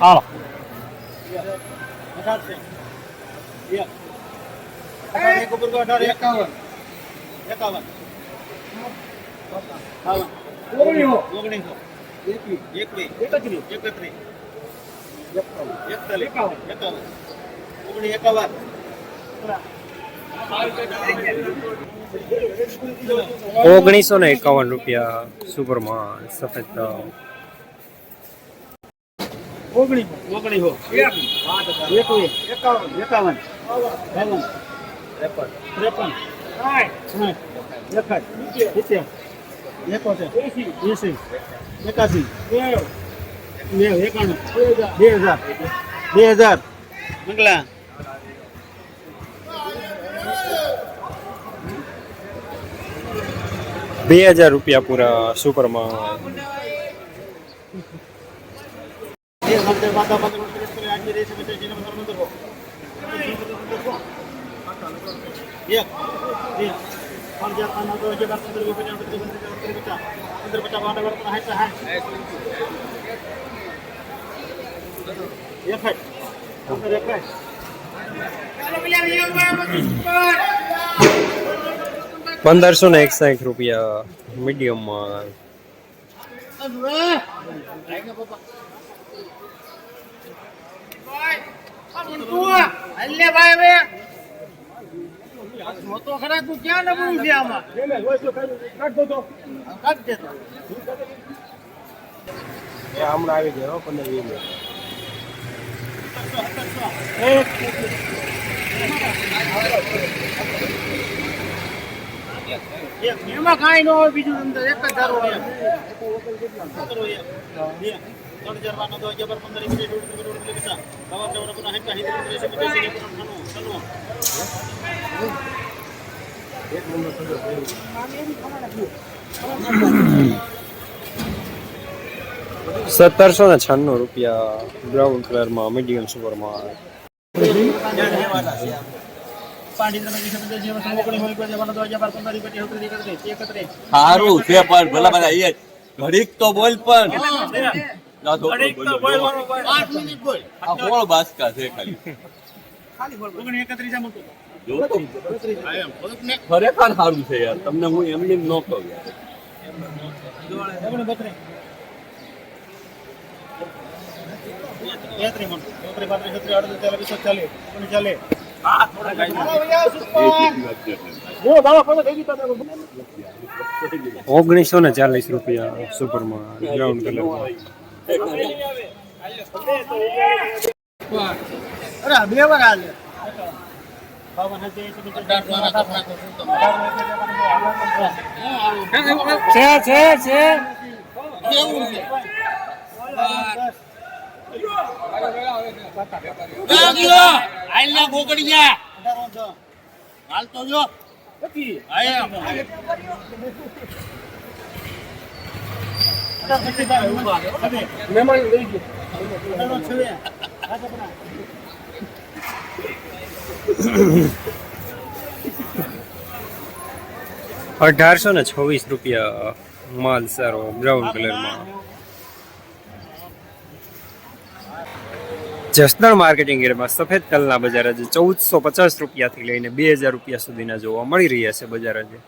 હાલો એકાવન એકાવન ઓગણીસો એકવીસ એકવીસ એકત્રીસ એકત્રીસ એકતાલીસ એકાવન. એકાવન ઓગણીસ એકાવન ઓગણીસો ને એકાવન રૂપિયા સુપરમાં સફેદ એકાસી બે હજાર. બે હજાર. બે હજાર. મંગલા. બે હજાર રૂપિયા પૂરા સુપરમાં એક હજાર બાદા પંદર પંદરસો ને એકસાઠ રૂપિયા મીડિયમમાં તો ખરા તું ક્યાં નબળું છે આમાં કાઢ દે તો. હમણાં આવી ગયો પંદર વીસ મિનિટ એમાં કાંઈ ન હોય બીજું અંદર એક જ ધારો હોય ત્રણ હજાર પંદર પચાસ બાવન પચાસી નેવું સત્તરસો ને છન્નું રૂપિયા બ્રાઉન કલરમાં મીડિયમ સુપરમાં સારું છે પણ ભલા બધા એ ઘડીક તો બોલ પણ. બોલ, બોલ. આ કોણ બાસકા છે ખાલી? ખરેખર સારું છે યાર. તમને હું એમને એમ ન કહું યાર. એ કેટલી વાત છે એટલે. ઓગણીસો ને ચાલીસ રૂપિયા સુપરમાં બ્રાઉન કલરમાં બે વાર હાલે છે છે છે. હાલ તો જો. અઢારસો ને છવ્વીસ રૂપિયા માલ સારો બ્રાઉન કલરમાં જસદણ માર્કેટિંગ એરિયામાં સફેદ તલના બજાર આજે ચૌદસો પચાસ રૂપિયાથી લઈને બે હજાર રૂપિયા સુધીના જોવા મળી રહ્યા છે બજાર આજે.